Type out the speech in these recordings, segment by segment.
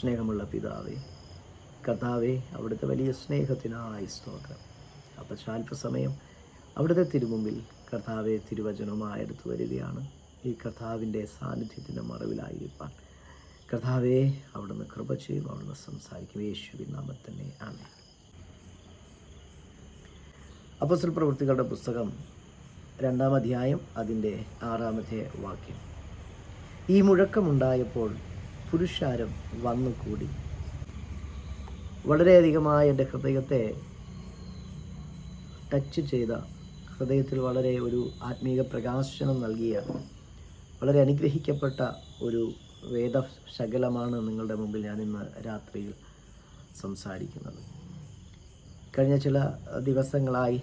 സ്നേഹമുള്ള പിതാവേ കർത്താവേ അവിടുത്തെ വലിയ സ്നേഹത്തിനായി സ്തോത്രം. അപ്പം അല്പസമയം അവിടുത്തെ തിരുമുമ്പിൽ കർത്താവെ തിരുവചനവുമായി എടുത്തു വരികയാണ്. ഈ കർത്താവിന്റെ സാന്നിധ്യത്തിന്റെ മറവിലായിരിക്കാൻ. കർത്താവെ അവിടുന്ന് കൃപ ചെയ്യും അവിടുന്ന് സംസാരിക്കും. യേശുവിൻ നാമത്തന്നെ ആണ് അപ്പസൽ പ്രവൃത്തികളുടെ പുസ്തകം രണ്ടാം അധ്യായം അതിന്റെ ആറാമത്തെ വാക്യം. ഈ മുഴക്കമുണ്ടായപ്പോൾ പുരുഷാരം വന്നുകൂടി. വളരെയധികമായ എന്റെ ഹൃദയത്തെ ടച്ച് ചെയ്ത ഹൃദയത്തിൽ വളരെ ഒരു ആത്മീക പ്രകാശനം നൽകിയ വളരെ അനുഗ്രഹിക്കപ്പെട്ട ഒരു വേദശകലമാണ് നിങ്ങളുടെ മുമ്പിൽ ഞാൻ ഇന്ന് രാത്രിയിൽ സംസാരിക്കുന്നത്. കഴിഞ്ഞ ചില ദിവസങ്ങളായി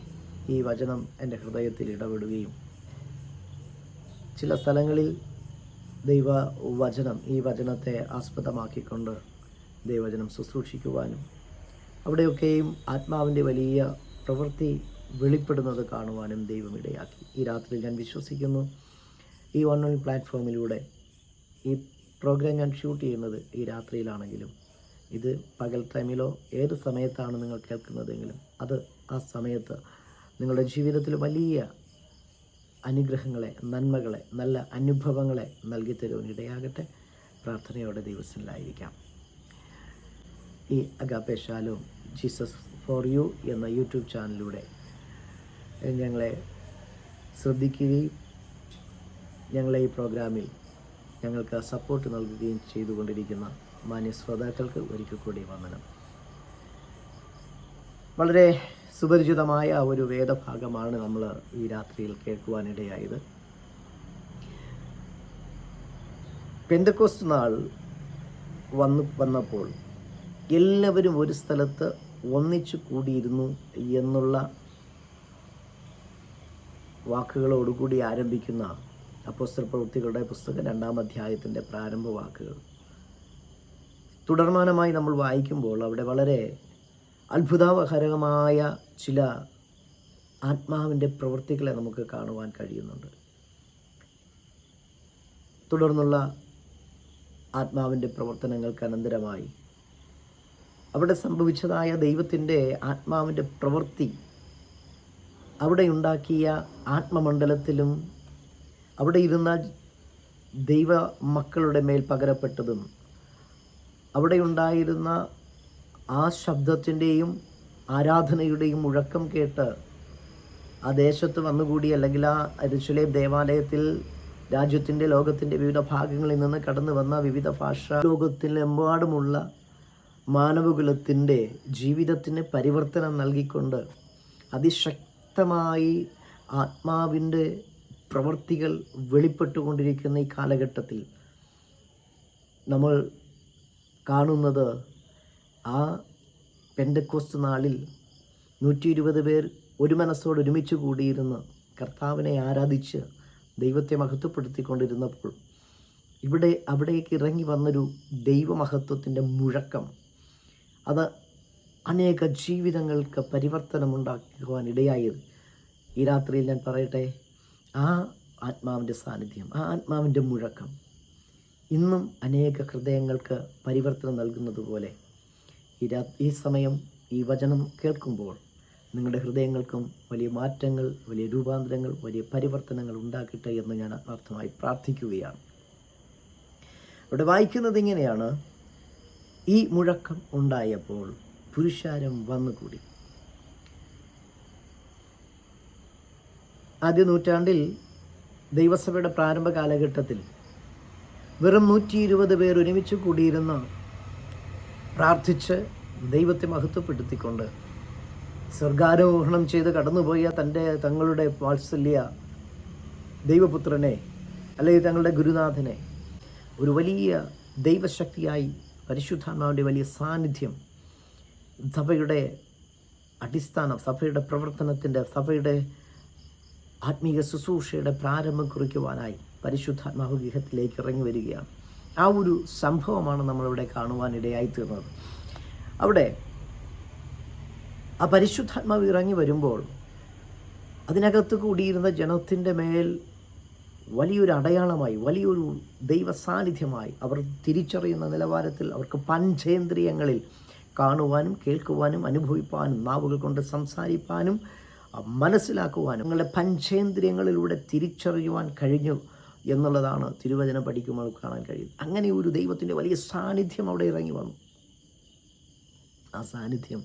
ഈ വചനം എന്റെ ഹൃദയത്തിൽ ഇടപെടുകയും ചില സ്ഥലങ്ങളിൽ ദൈവ വചനം ഈ വചനത്തെ ആസ്പദമാക്കിക്കൊണ്ട് ദൈവവചനം ശുശ്രൂഷിക്കുവാനും അവിടെയൊക്കെയും ആത്മാവിന്റെ വലിയ പ്രവൃത്തി വെളിപ്പെടുന്നത് കാണുവാനും ദൈവം ഇടയാക്കി. ഈ രാത്രി ഞാൻ വിശ്വസിക്കുന്നു. ഈ ഓൺലൈൻ പ്ലാറ്റ്ഫോമിലൂടെ ഈ പ്രോഗ്രാം ഞാൻ ഷൂട്ട് ചെയ്യുന്നത് ഈ രാത്രിയിലാണെങ്കിലും ഇത് പകൽ ടൈമിലോ ഏത് സമയത്താണ് നിങ്ങൾ കേൾക്കുന്നതെങ്കിലും അത് ആ സമയത്ത് നിങ്ങളുടെ ജീവിതത്തിൽ വലിയ അനുഗ്രഹങ്ങളെ നന്മകളെ നല്ല അനുഭവങ്ങളെ നൽകി തരുവാനിടയാകട്ടെ പ്രാർത്ഥനയോടെ ദിവസത്തിലായിരിക്കാം ഈ Agape Shalom Jesus for you എന്ന യൂട്യൂബ് ചാനലിലൂടെ ഞങ്ങളെ ശ്രദ്ധിക്കുകയും ഞങ്ങളെ ഈ പ്രോഗ്രാമിൽ ഞങ്ങൾക്ക് സപ്പോർട്ട് നൽകുകയും ചെയ്തുകൊണ്ടിരിക്കുന്ന മാന്യ ശ്രോതാക്കൾക്ക് ഒരിക്കൽ കൂടി വന്ദനം. വളരെ സുപരിചിതമായ ഒരു വേദഭാഗമാണ് നമ്മൾ ഈ രാത്രിയിൽ കേൾക്കുവാനിടയായത്. പെന്തക്കോസ്റ്റ് നാൾ വന്നു വന്നപ്പോൾ എല്ലാവരും ഒരു സ്ഥലത്ത് ഒന്നിച്ചു കൂടിയിരുന്നു എന്നുള്ള വാക്കുകളോടുകൂടി ആരംഭിക്കുന്ന അപ്പോസ്റ്റർ പ്രവൃത്തികളുടെ പുസ്തകം രണ്ടാം അധ്യായത്തിന്റെ പ്രാരംഭ വാക്കുകൾ. തുടർമാനമായി നമ്മൾ വായിക്കുമ്പോൾ അവിടെ വളരെ അത്ഭുതകരമായ ചില ആത്മാവിന്റെ പ്രവൃത്തികളെ നമുക്ക് കാണുവാൻ കഴിയുന്നുണ്ട്. തുടർന്നുള്ള ആത്മാവിന്റെ പ്രവർത്തനങ്ങൾക്ക് അനന്തരമായി അവിടെ സംഭവിച്ചതായ ദൈവത്തിന്റെ ആത്മാവിന്റെ പ്രവൃത്തി അവിടെ ഉണ്ടാക്കിയ ആത്മമണ്ഡലത്തിലും അവിടെ ഇരുന്ന ദൈവ മക്കളുടെ മേൽ പകരപ്പെട്ടതും അവിടെ ഉണ്ടായിരുന്ന ആ ശബ്ദത്തിന്റെയും ആരാധനയുടെയും മുഴക്കം കേട്ട് ആ ദേശത്ത് വന്നുകൂടി അല്ലെങ്കിൽ ആ അരിശുലേ ദേവാലയത്തിൽ രാജ്യത്തിന്റെ ലോകത്തിന്റെ വിവിധ ഭാഗങ്ങളിൽ നിന്ന് കടന്നു വന്ന വിവിധ ഭാഷ ലോകത്തിലെമ്പാടുമുള്ള മാനവകുലത്തിന്റെ ജീവിതത്തിന് പരിവർത്തനം നൽകിക്കൊണ്ട് അതിശക്തമായി ആത്മാവിന്റെ പ്രവൃത്തികൾ വെളിപ്പെട്ടുകൊണ്ടിരിക്കുന്ന ഈ കാലഘട്ടത്തിൽ നമ്മൾ കാണുന്നത് ആ പെൻഡക്കോസ്റ്റ് നാളിൽ നൂറ്റി ഇരുപത് പേർ ഒരു മനസ്സോട് ഒരുമിച്ച് കൂടിയിരുന്ന് കർത്താവിനെ ആരാധിച്ച് ദൈവത്തെ മഹത്വപ്പെടുത്തിക്കൊണ്ടിരുന്നപ്പോൾ ഇവിടെ അവിടേക്ക് ഇറങ്ങി വന്നൊരു ദൈവമഹത്വത്തിന്റെ മുഴക്കം. അത് അനേക ജീവിതങ്ങൾക്ക് പരിവർത്തനമുണ്ടാക്കുവാൻ ഇടയായത്. ഈ രാത്രിയിൽ ഞാൻ പറയട്ടെ ആ ആത്മാവിന്റെ സാന്നിധ്യം ആ ആത്മാവിന്റെ മുഴക്കം ഇന്നും അനേക ഹൃദയങ്ങൾക്ക് പരിവർത്തനം നൽകുന്നത് പോലെ ഈ രാ ഈ സമയം ഈ വചനം കേൾക്കുമ്പോൾ നിങ്ങളുടെ ഹൃദയങ്ങൾക്കും വലിയ മാറ്റങ്ങൾ വലിയ രൂപാന്തരങ്ങൾ വലിയ പരിവർത്തനങ്ങൾ ഉണ്ടാക്കട്ടെ എന്ന് ഞാൻ ആത്മാർത്ഥമായി പ്രാർത്ഥിക്കുകയാണ്. ഇവിടെ വായിക്കുന്നത് ഇങ്ങനെയാണ്. ഈ മുഴക്കം ഉണ്ടായപ്പോൾ പുരുഷാരം വന്നുകൂടി. ആദ്യ നൂറ്റാണ്ടിൽ ദൈവസഭയുടെ പ്രാരംഭ കാലഘട്ടത്തിൽ വെറും നൂറ്റി ഇരുപത് പേർ ഒരുമിച്ച് കൂടിയിരുന്ന് പ്രാർത്ഥിച്ച് ദൈവത്തെ മഹത്വപ്പെടുത്തിക്കൊണ്ട് സ്വർഗാരോഹണം ചെയ്ത് കടന്നുപോയ തന്റെ തങ്ങളുടെ വാത്സല്യ ദൈവപുത്രനെ അല്ലെങ്കിൽ തങ്ങളുടെ ഗുരുനാഥനെ ഒരു വലിയ ദൈവശക്തിയായി പരിശുദ്ധാത്മാവിന്റെ വലിയ സാന്നിധ്യം സഭയുടെ അടിസ്ഥാനം സഭയുടെ പ്രവർത്തനത്തിന്റെ സഭയുടെ ആത്മീയ ശുശ്രൂഷയുടെ പ്രാരംഭം കുറിക്കുവാനായി പരിശുദ്ധാത്മാവ് ഗൃഹത്തിലേക്ക് ഇറങ്ങി വരികയാണ്. ആ ഒരു സംഭവമാണ് നമ്മളിവിടെ കാണുവാനിടയായി തീർന്നത്. അവിടെ ആ പരിശുദ്ധാത്മാവ് ഇറങ്ങി വരുമ്പോൾ അതിനകത്ത് കൂടിയിരുന്ന ജനത്തിന്റെ മേൽ വലിയൊരു അടയാളമായി വലിയൊരു ദൈവ സാന്നിധ്യമായി അവർ തിരിച്ചറിയുന്ന നിലവാരത്തിൽ അവർക്ക് പഞ്ചേന്ദ്രിയങ്ങളിൽ കാണുവാനും കേൾക്കുവാനും അനുഭവിപ്പാനും നാവുകൾ കൊണ്ട് സംസാരിപ്പാനും മനസ്സിലാക്കുവാനും നിങ്ങളുടെ പഞ്ചേന്ദ്രിയങ്ങളിലൂടെ തിരിച്ചറിയുവാൻ കഴിഞ്ഞു. എന്നുള്ളതാണ് തിരുവചനം പഠിക്കുമ്പോൾ കാണാൻ കഴിയുന്നത്. അങ്ങനെ ഒരു ദൈവത്തിന്റെ വലിയ സാന്നിധ്യം അവിടെ ഇറങ്ങി വന്നു. ആ സാന്നിധ്യം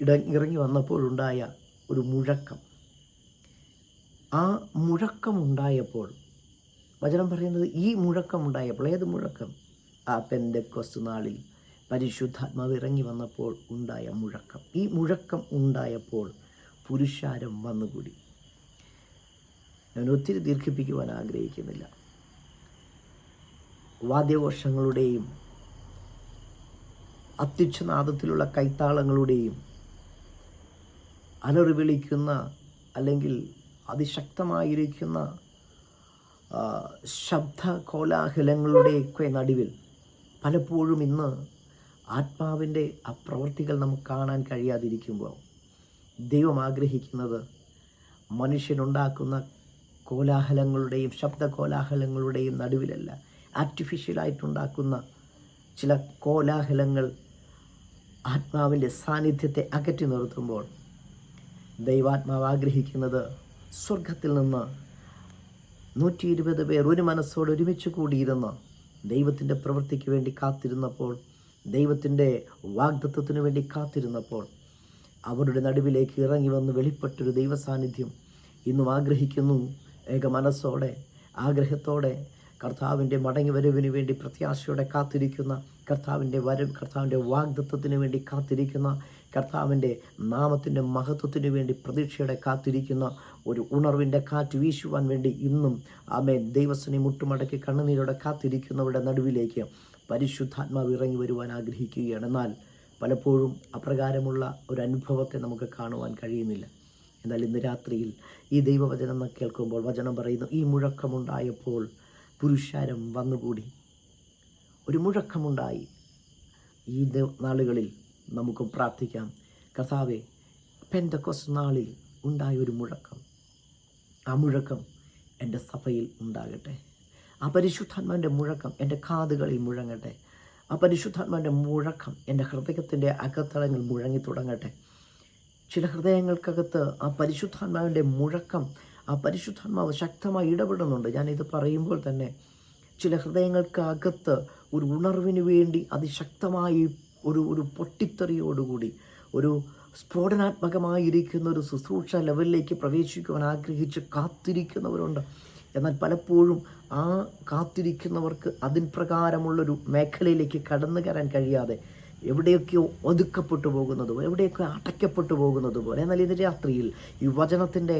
ഇട ഇറങ്ങി വന്നപ്പോഴുണ്ടായ ഒരു മുഴക്കം. ആ മുഴക്കമുണ്ടായപ്പോൾ വചനം പറയുന്നത് ഈ മുഴക്കമുണ്ടായപ്പോൾ ഏത് മുഴക്കം? ആ പെന്റെ കൊസ്തു നാളിൽ പരിശുദ്ധാത്മാവ് ഇറങ്ങി വന്നപ്പോൾ ഉണ്ടായ മുഴക്കം. ഈ മുഴക്കം ഉണ്ടായപ്പോൾ പുരുഷാരം വന്നുകൂടി. ഞാൻ ഒത്തിരി ദീർഘിപ്പിക്കുവാൻ ആഗ്രഹിക്കുന്നില്ല. വാദ്യഘോഷങ്ങളുടെയും അത്യുച്ഛനാദത്തിലുള്ള കൈത്താളങ്ങളുടെയും അലറി വിളിക്കുന്ന അല്ലെങ്കിൽ അതിശക്തമായിരിക്കുന്ന ശബ്ദ കോലാഹലങ്ങളുടെയൊക്കെ നടുവിൽ പലപ്പോഴും ഇന്ന് ആത്മാവിന്റെ ആ പ്രവൃത്തികൾ നമുക്ക് കാണാൻ കഴിയാതിരിക്കുമ്പോൾ ദൈവം ആഗ്രഹിക്കുന്നത് മനുഷ്യനുണ്ടാക്കുന്ന കോലാഹലങ്ങളുടെയും ശബ്ദ കോലാഹലങ്ങളുടെയും നടുവിലല്ല ആർട്ടിഫിഷ്യലായിട്ടുണ്ടാക്കുന്ന ചില കോലാഹലങ്ങൾ ആത്മാവിന്റെ സാന്നിധ്യത്തെ അകറ്റി നിർത്തുമ്പോൾ ദൈവാത്മാവ് ആഗ്രഹിക്കുന്നത് സ്വർഗത്തിൽ നിന്ന് നൂറ്റി ഇരുപത് പേർ ഒരു മനസ്സോട് ഒരുമിച്ച് കൂടിയിരുന്ന് ദൈവത്തിന്റെ പ്രവൃത്തിക്ക് വേണ്ടി കാത്തിരുന്നപ്പോൾ ദൈവത്തിന്റെ വാഗ്ദത്വത്തിന് വേണ്ടി കാത്തിരുന്നപ്പോൾ അവരുടെ നടുവിലേക്ക് ഇറങ്ങി വന്ന് വെളിപ്പെട്ടൊരു ദൈവസാന്നിധ്യം ഇന്നും ആഗ്രഹിക്കുന്നു. ഏക മനസ്സോടെ ആഗ്രഹത്തോടെ കർത്താവിന്റെ മടങ്ങി വരവിന് വേണ്ടി പ്രത്യാശയോടെ കാത്തിരിക്കുന്ന കർത്താവിന്റെ വരും കർത്താവിന്റെ വാഗ്ദത്വത്തിന് വേണ്ടി കാത്തിരിക്കുന്ന കർത്താവിന്റെ നാമത്തിന്റെ മഹത്വത്തിന് വേണ്ടി പ്രതീക്ഷയുടെ കാത്തിരിക്കുന്ന ഒരു ഉണർവിന്റെ കാറ്റ് വീശുവാൻ വേണ്ടി ഇന്നും ആമേ ദൈവസ്വനെ മുട്ടുമടക്കി കണ്ണുനീരോടെ കാത്തിരിക്കുന്നവരുടെ നടുവിലേക്ക് പരിശുദ്ധാത്മാവ് ഇറങ്ങി വരുവാൻ ആഗ്രഹിക്കുകയാണ്. എന്നാൽ പലപ്പോഴും അപ്രകാരമുള്ള ഒരു അനുഭവത്തെ നമുക്ക് കാണുവാൻ കഴിയുന്നില്ല. എന്നാൽ ഇന്ന് രാത്രിയിൽ ഈ ദൈവവചനം കേൾക്കുമ്പോൾ വചനം പറയുന്നു ഈ മുഴക്കമുണ്ടായപ്പോൾ പുരുഷാരം വന്നുകൂടി. ഒരു മുഴക്കമുണ്ടായി. ഈ നാളുകളിൽ നമുക്ക് പ്രാർത്ഥിക്കാം. കഥാവെ പെൻഡക്കോസ് നാളിൽ ഉണ്ടായ ഒരു മുഴക്കം ആ മുഴക്കം എന്റെ സഭയിൽ ഉണ്ടാകട്ടെ. ആ പരിശുദ്ധാത്മാന്റെ മുഴക്കം എന്റെ കാതുകളിൽ മുഴങ്ങട്ടെ. ആ പരിശുദ്ധാത്മാന്റെ മുഴക്കം എന്റെ ഹൃദയത്തിന്റെ അകത്തളങ്ങൾ മുഴങ്ങി തുടങ്ങട്ടെ. ചില ഹൃദയങ്ങൾക്കകത്ത് ആ പരിശുദ്ധാത്മാവിന്റെ മുഴക്കം ആ പരിശുദ്ധാത്മാവ് ശക്തമായി ഇടപെടുന്നുണ്ട്. ഞാനിത് പറയുമ്പോൾ തന്നെ ചില ഹൃദയങ്ങൾക്കകത്ത് ഒരു ഉണർവിന് വേണ്ടി അതിശക്തമായി ഒരു ഒരു പൊട്ടിത്തെറിയോടുകൂടി ഒരു സ്ഫോടനാത്മകമായിരിക്കുന്ന ഒരു ശുശ്രൂഷ ലെവലിലേക്ക് പ്രവേശിക്കുവാൻ ആഗ്രഹിച്ച് കാത്തിരിക്കുന്നവരുണ്ട്. എന്നാൽ പലപ്പോഴും ആ കാത്തിരിക്കുന്നവർക്ക് അതിൻ പ്രകാരമുള്ളൊരു മേഖലയിലേക്ക് കടന്നു കയറാൻ കഴിയാതെ എവിടെയൊക്കെയോ ഒതുക്കപ്പെട്ടു പോകുന്നത് എവിടെയൊക്കെ അടയ്ക്കപ്പെട്ടു പോകുന്നത് പോലെ എന്നാൽ ഇന്ന് രാത്രിയിൽ ഈ വചനത്തിന്റെ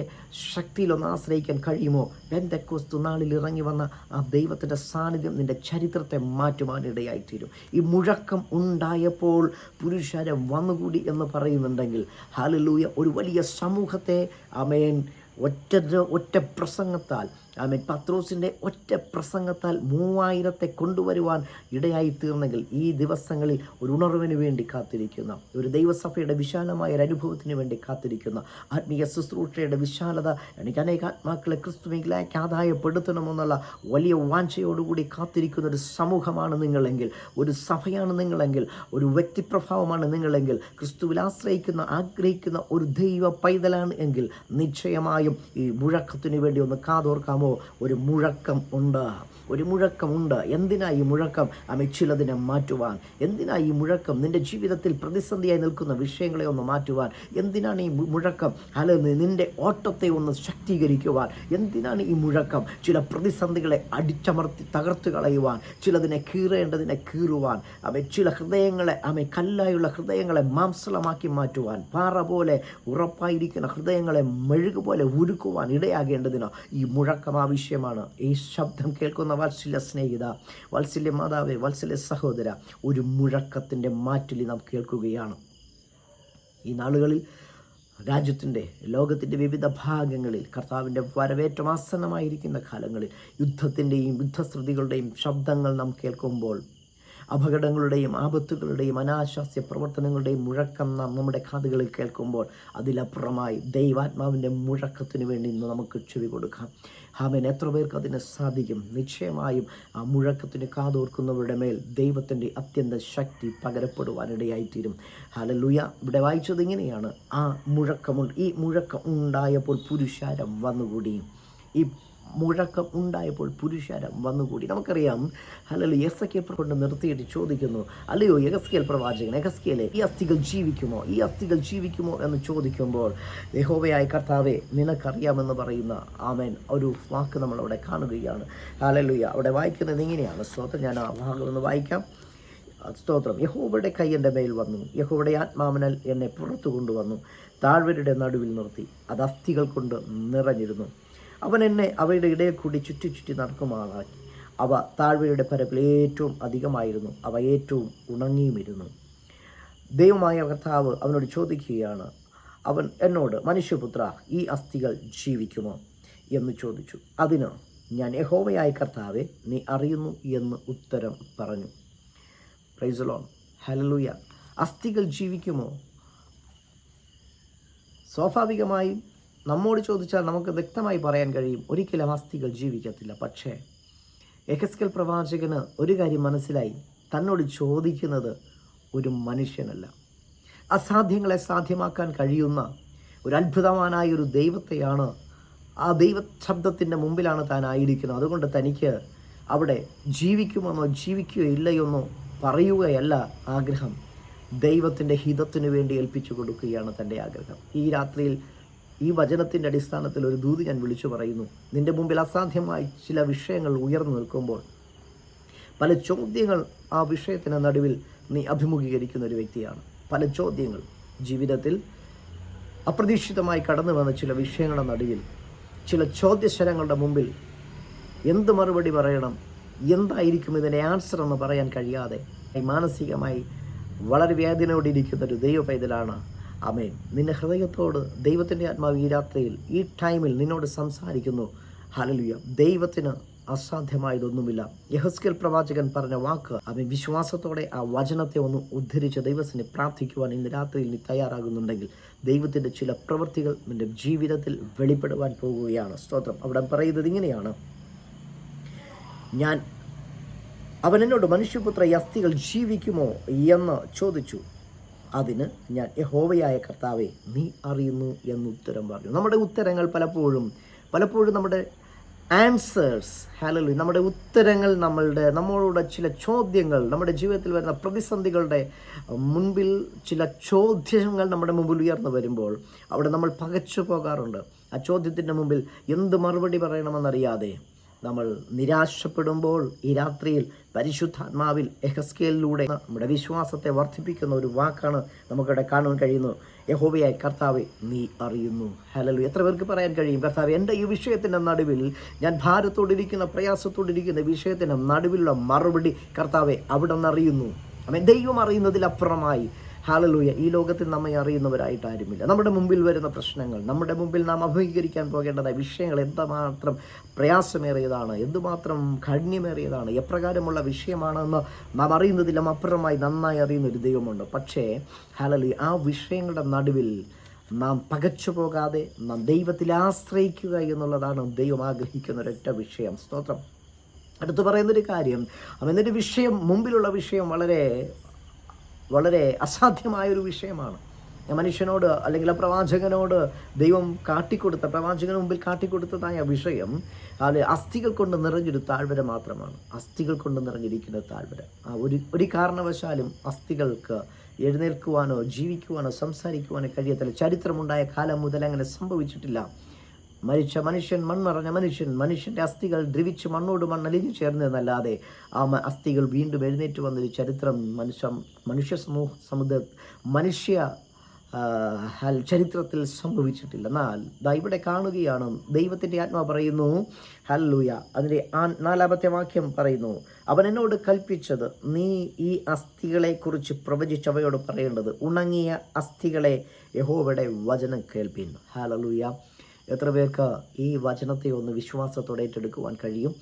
ശക്തിയിൽ ഒന്ന് ആശ്രയിക്കാൻ കഴിയുമോ? എന്റെ കൊസ്തു നാളിൽ ഇറങ്ങി വന്ന ആ ദൈവത്തിന്റെ സാന്നിധ്യം നിന്റെ ചരിത്രത്തെ മാറ്റുവാനിടയായിത്തീരും ഈ മുഴക്കം ഉണ്ടായപ്പോൾ പുരുഷരെ വന്നുകൂടി എന്ന് പറയുന്നുണ്ടെങ്കിൽ ഹാലലൂയ ഒരു വലിയ സമൂഹത്തെ അമേൻ ഒറ്റ ഒറ്റ പ്രസംഗത്താൽ ആമേൻ. പത്രോസിന്റെ ഒറ്റ പ്രസംഗത്താൽ മൂവായിരത്തെ കൊണ്ടുവരുവാൻ ഇടയായി തീർന്നെങ്കിൽ ഈ ദിവസങ്ങളിൽ ഒരു ഉണർവിന് വേണ്ടി കാത്തിരിക്കുന്ന ഒരു ദൈവസഭയുടെ വിശാലമായ ഒരു അനുഭവത്തിന് വേണ്ടി കാത്തിരിക്കുന്ന ആത്മീയ ശുശ്രൂഷയുടെ വിശാലത എനിക്ക് അനേക ആത്മാക്കളെ ക്രിസ്തുവിലേക്ക് ആദായപ്പെടുത്തണമെന്നുള്ള വലിയ വാഞ്ചയോടുകൂടി കാത്തിരിക്കുന്ന ഒരു സമൂഹമാണ് നിങ്ങളെങ്കിൽ ഒരു സഭയാണ് നിങ്ങളെങ്കിൽ ഒരു വ്യക്തിപ്രഭാവമാണ് നിങ്ങളെങ്കിൽ ക്രിസ്തുവിൽ ആശ്രയിക്കുന്ന ആഗ്രഹിക്കുന്ന ഒരു ദൈവ പൈതലാണ് എങ്കിൽ നിശ്ചയമായും ഈ മുഴക്കത്തിന് വേണ്ടി ഒന്ന് കാതോർക്കാമോ ഒരു മുഴക്കം ഉണ്ട്. ഒരു മുഴക്കമുണ്ട് എന്തിനാ ഈ മുഴക്കം? അമ്മ ചിലതിനെ മാറ്റുവാൻ. എന്തിനാ ഈ മുഴക്കം? നിന്റെ ജീവിതത്തിൽ പ്രതിസന്ധിയായി നിൽക്കുന്ന വിഷയങ്ങളെ ഒന്ന് മാറ്റുവാൻ. എന്തിനാണ് ഈ മുഴക്കം? അല്ല നിന്റെ ഓട്ടത്തെ ഒന്ന് ശക്തീകരിക്കുവാൻ. എന്തിനാണ് ഈ മുഴക്കം? ചില പ്രതിസന്ധികളെ അടിച്ചമർത്തി തകർത്ത് കളയുവാൻ. ചിലതിനെ കീറേണ്ടതിനെ കീറുവാൻ. അവ ചില ഹൃദയങ്ങളെ അവ കല്ലായുള്ള ഹൃദയങ്ങളെ മാംസളമാക്കി മാറ്റുവാൻ. പാറ പോലെ ഉറപ്പായിരിക്കുന്ന ഹൃദയങ്ങളെ മെഴുകുപോലെ ഉരുക്കുവാൻ ഇടയാകേണ്ടതിനോ ഈ മുഴക്കം ആവശ്യമാണ് ഈ ശബ്ദം കേൾക്കുന്ന വാത്സല്യ സ്നേഹിത വാത്സല്യ മാതാവ് വാത്സല്യ സഹോദര ഒരു മുഴക്കത്തിന്റെ മാറ്റിൽ നാം കേൾക്കുകയാണ്. ഈ നാളുകളിൽ രാജ്യത്തിന്റെ ലോകത്തിന്റെ വിവിധ ഭാഗങ്ങളിൽ കർത്താവിന്റെ വരവേറ്റം ആസന്നമായിരിക്കുന്ന കാലങ്ങളിൽ യുദ്ധത്തിന്റെയും യുദ്ധശ്രുതികളുടെയും ശബ്ദങ്ങൾ നാം കേൾക്കുമ്പോൾ അപകടങ്ങളുടെയും ആപത്തുകളുടെയും അനാശാസ്യ പ്രവർത്തനങ്ങളുടെയും മുഴക്കം നാം നമ്മുടെ കാതുകളിൽ കേൾക്കുമ്പോൾ അതിലപ്പുറമായി ദൈവാത്മാവിന്റെ മുഴക്കത്തിന് വേണ്ടി ഇന്ന് നമുക്ക് ചെവി കൊടുക്കാം. ആമേൻ എത്ര പേർക്ക് അതിന് സാധിക്കും? നിശ്ചയമായും ആ മുഴക്കത്തിന് കാതോർക്കുന്നവരുടെ മേൽ ദൈവത്തിന്റെ അത്യന്ത ശക്തി പകരപ്പെടുവാനിടയായിത്തീരും. ഹലലുയ ഇവിടെ വായിച്ചത് ഇങ്ങനെയാണ്. ആ മുഴക്കമുണ്ട്. ഈ മുഴക്കം ഉണ്ടായപ്പോൾ പുരുഷാരം വന്നുകൂടി. ഈ മുഴക്കം ഉണ്ടായപ്പോൾ പുരുഷാരം വന്നുകൂടി. നമുക്കറിയാം അല്ലല്ലോ കെ കൊണ്ട് നിർത്തിയിട്ട് ചോദിക്കുന്നു അല്ലയോ യഗസ്കേൽ പ്രവാചകൻ യഗസ്കേലെ ഈ അസ്ഥികൾ ജീവിക്കുമോ? ഈ അസ്ഥികൾ ജീവിക്കുമോ? എന്ന് ചോദിക്കുമ്പോൾ യഹോവയായ കർത്താവെ നിനക്കറിയാമെന്ന് പറയുന്ന ആമേൻ ഒരു വാക്ക് നമ്മളവിടെ കാണുകയാണ്. ഹലോ അവിടെ വായിക്കുന്നത് എങ്ങനെയാണ് സ്തോത്രം ഞാൻ ആ ഭാഗം ഒന്ന് വായിക്കാം. സ്തോത്രം യഹോവയുടെ കൈ എന്റെ മേൽ വന്നു യഹോവയുടെ ആത്മാവിനാൽ എന്നെ പുറത്തു കൊണ്ടുവന്നു താഴ്വരുടെ നടുവിൽ നിർത്തി അത് അസ്ഥികൾ കൊണ്ട് നിറഞ്ഞിരുന്നു. അവൻ എന്നെ അവയുടെ ഇടയിൽ കൂടി ചുറ്റി ചുറ്റി നടക്കുമാറാക്കി. അവ താഴ്വയുടെ പരപ്പിൽ ഏറ്റവും അധികമായിരുന്നു. അവ ഏറ്റവും ഉണങ്ങിയുമിരുന്നു. ദൈവമായ കർത്താവ് അവനോട് ചോദിക്കുകയാണ് അവൻ എന്നോട് മനുഷ്യപുത്ര ഈ അസ്ഥികൾ ജീവിക്കുമോ എന്ന് ചോദിച്ചു. അതിന് ഞാൻ യഹോവയായ കർത്താവെ നീ അറിയുന്നു എന്ന് ഉത്തരം പറഞ്ഞു. പ്രൈസലോൺ ഹലലുയ അസ്ഥികൾ ജീവിക്കുമോ? സ്വാഭാവികമായും നമ്മോട് ചോദിച്ചാൽ നമുക്ക് വ്യക്തമായി പറയാൻ കഴിയും ഒരിക്കലും അസ്ഥികൾ ജീവിക്കത്തില്ല. പക്ഷേ എഹസ്കൽ പ്രവാചകന് ഒരു കാര്യം മനസ്സിലായി. തന്നോട് ചോദിക്കുന്നത് ഒരു മനുഷ്യനല്ല. അസാധ്യങ്ങളെ സാധ്യമാക്കാൻ കഴിയുന്ന ഒരു അത്ഭുതവാനായ ഒരു ദൈവത്തെയാണ് ആ ദൈവ ശബ്ദത്തിന്റെ മുമ്പിലാണ് താൻ ആയിരിക്കുന്നത്. അതുകൊണ്ട് തനിക്ക് അവിടെ ജീവിക്കുമെന്നോ ജീവിക്കുകയോ ഇല്ലയെന്നോ പറയുകയല്ല ആഗ്രഹം. ദൈവത്തിന്റെ ഹിതത്തിനു വേണ്ടി ഏൽപ്പിച്ചു കൊടുക്കുകയാണ് തന്റെ ആഗ്രഹം. ഈ രാത്രിയിൽ ഈ വചനത്തിന്റെ അടിസ്ഥാനത്തിൽ ഒരു ദൂത് ഞാൻ വിളിച്ചു പറയുന്നു. നിന്റെ മുമ്പിൽ അസാധ്യമായി ചില വിഷയങ്ങൾ ഉയർന്നു നിൽക്കുമ്പോൾ പല ചോദ്യങ്ങൾ ആ വിഷയത്തിന് നടുവിൽ നീ അഭിമുഖീകരിക്കുന്ന ഒരു വ്യക്തിയാണ്. പല ചോദ്യങ്ങൾ ജീവിതത്തിൽ അപ്രതീക്ഷിതമായി കടന്നു വന്ന ചില വിഷയങ്ങളുടെ നടുവിൽ ചില ചോദ്യശരങ്ങളുടെ മുമ്പിൽ എന്ത് മറുപടി പറയണം എന്തായിരിക്കും ഇതിന്റെ ആൻസർ എന്ന് പറയാൻ കഴിയാതെ മാനസികമായി വളരെ വേദനയോടിരിക്കുന്ന ഒരു ദൈവ പൈതലാണ് അമേൻ നിന്റെ ഹൃദയത്തോട് ദൈവത്തിന്റെ ആത്മാവ് ഈ രാത്രിയിൽ ഈ ടൈമിൽ നിന്നോട് സംസാരിക്കുന്നു. ഹലലുയ ദൈവത്തിന് അസാധ്യമായതൊന്നുമില്ല. യഹസ്കൽ പ്രവാചകൻ പറഞ്ഞ വാക്ക് അവൻ വിശ്വാസത്തോടെ ആ വചനത്തെ ഒന്ന് ഉദ്ധരിച്ച് ദൈവത്തിന് പ്രാർത്ഥിക്കുവാൻ ഇന്ന് രാത്രിയിൽ നീ തയ്യാറാകുന്നുണ്ടെങ്കിൽ ദൈവത്തിന്റെ ചില പ്രവൃത്തികൾ നിന്റെ ജീവിതത്തിൽ വെളിപ്പെടുവാൻ പോകുകയാണ്. സ്തോത്രം. അവിടെ പറയുന്നത് ഇങ്ങനെയാണ്. ഞാൻ അവൻ എന്നോട് മനുഷ്യപുത്ര ഈ അസ്ഥികൾ ജീവിക്കുമോ എന്ന് ചോദിച്ചു. അതിന് ഞാൻ യഹോവയായ കർത്താവെ നീ അറിയുന്നു എന്ന് ഉത്തരം പറഞ്ഞു. നമ്മുടെ ഉത്തരങ്ങൾ പലപ്പോഴും പലപ്പോഴും നമ്മുടെ ആൻസേഴ്സ് ഹാലലി നമ്മുടെ ഉത്തരങ്ങൾ നമ്മളുടെ നമ്മളുടെ ചില ചോദ്യങ്ങൾ നമ്മുടെ ജീവിതത്തിൽ വരുന്ന പ്രതിസന്ധികളുടെ മുൻപിൽ ചില ചോദ്യങ്ങൾ നമ്മുടെ മുമ്പിൽ ഉയർന്നു വരുമ്പോൾ അവിടെ നമ്മൾ പകച്ചു പോകാറുണ്ട് ആ ചോദ്യത്തിന്റെ മുമ്പിൽ എന്ത് മറുപടി പറയണമെന്നറിയാതെ നമ്മൾ നിരാശപ്പെടുമ്പോൾ ഈ രാത്രിയിൽ പരിശുദ്ധാത്മാവിൽ എഹസ്കേലിലൂടെ നമ്മുടെ വിശ്വാസത്തെ വർദ്ധിപ്പിക്കുന്ന ഒരു വാക്കാണ് നമുക്കിവിടെ കാണാൻ കഴിയുന്നു. യഹോവയായ കർത്താവെ നീ അറിയുന്നു. ഹലലു എത്ര പേർക്ക് പറയാൻ കഴിയും? കർത്താവ് എന്റെ ഈ വിഷയത്തിന്റെ നടുവിൽ ഞാൻ ഭാരത്തോടിരിക്കുന്ന പ്രയാസത്തോടിരിക്കുന്ന വിഷയത്തിന്റെ നടുവിലുള്ള മറുപടി കർത്താവെ അവിടെ നിന്ന് അറിയുന്നു. അവൻ ദൈവം അറിയുന്നതിലപ്പുറമായി ഹാലലൂയ ഈ ലോകത്തിൽ നമ്മെ അറിയുന്നവരായിട്ട് ആരുമില്ല നമ്മുടെ മുമ്പിൽ വരുന്ന പ്രശ്നങ്ങൾ നമ്മുടെ മുമ്പിൽ നാം അഭിമുഖീകരിക്കാൻ പോകേണ്ടതായ വിഷയങ്ങൾ എന്തുമാത്രം പ്രയാസമേറിയതാണ് എന്തുമാത്രം കഠിനമേറിയതാണ് എപ്രകാരമുള്ള വിഷയമാണെന്ന് നാം അറിയുന്നതിലും അപ്പുറമായി നന്നായി അറിയുന്ന ഒരു ദൈവമുണ്ട്. പക്ഷേ ഹാലലി ആ വിഷയങ്ങളുടെ നടുവിൽ നാം പകച്ചു പോകാതെ നാം ദൈവത്തിൽ ആശ്രയിക്കുക എന്നുള്ളതാണ് ദൈവം ആഗ്രഹിക്കുന്ന ഒരൊറ്റ വിഷയം. സ്തോത്രം. അടുത്ത് പറയുന്നൊരു കാര്യം അവനൊരു വിഷയം മുമ്പിലുള്ള വിഷയം വളരെ വളരെ അസാധ്യമായൊരു വിഷയമാണ്. മനുഷ്യനോട് അല്ലെങ്കിൽ ആ പ്രവാചകനോട് ദൈവം കാട്ടിക്കൊടുത്ത പ്രവാചകന് മുമ്പിൽ കാട്ടിക്കൊടുത്തതായ വിഷയം അത് അസ്ഥികൾ കൊണ്ട് നിറഞ്ഞൊരു താഴ്വര മാത്രമാണ്. അസ്ഥികൾ കൊണ്ട് നിറഞ്ഞിരിക്കുന്ന താഴ്വര. ആ ഒരു ഒരു കാരണവശാലും അസ്ഥികൾക്ക് എഴുന്നേൽക്കുവാനോ ജീവിക്കുവാനോ സംസാരിക്കുവാനോ കഴിയത്തില്ല ചരിത്രമുണ്ടായ കാലം മുതൽ അങ്ങനെ സംഭവിച്ചിട്ടില്ല. മരിച്ച മനുഷ്യൻ മൺമറഞ്ഞ മനുഷ്യൻ മനുഷ്യന്റെ അസ്ഥികൾ ദ്രവിച്ച് മണ്ണോട് മണ്ണലിഞ്ഞു ചേർന്നതെന്നല്ലാതെ ആ അസ്ഥികൾ വീണ്ടും എഴുന്നേറ്റ് വന്നൊരു ചരിത്രം മനുഷ്യ മനുഷ്യ സമൂഹ സമുദ്ര മനുഷ്യ ചരിത്രത്തിൽ സംഭവിച്ചിട്ടില്ല. എന്നാൽ ദാ ഇവിടെ കാണുകയാണ്. ദൈവത്തിന്റെ ആത്മാ പറയുന്നു ഹല്ലൂയ. അതിന്റെ ആ നാലാമത്തെ വാക്യം പറയുന്നു അവൻ എന്നോട് കൽപ്പിച്ചത് നീ ഈ അസ്ഥികളെക്കുറിച്ച് പ്രവചിച്ചവയോട് പറയേണ്ടത്. ഉണങ്ങിയ അസ്ഥികളെ യഹോവയുടെ വചനം കേൾപ്പിക്കുന്നു ഹാലലൂയ. എത്ര പേർക്ക് ഈ വചനത്തെ ഒന്ന് വിശ്വാസത്തോടെ ഏറ്റെടുക്കുവാൻ കഴിയും?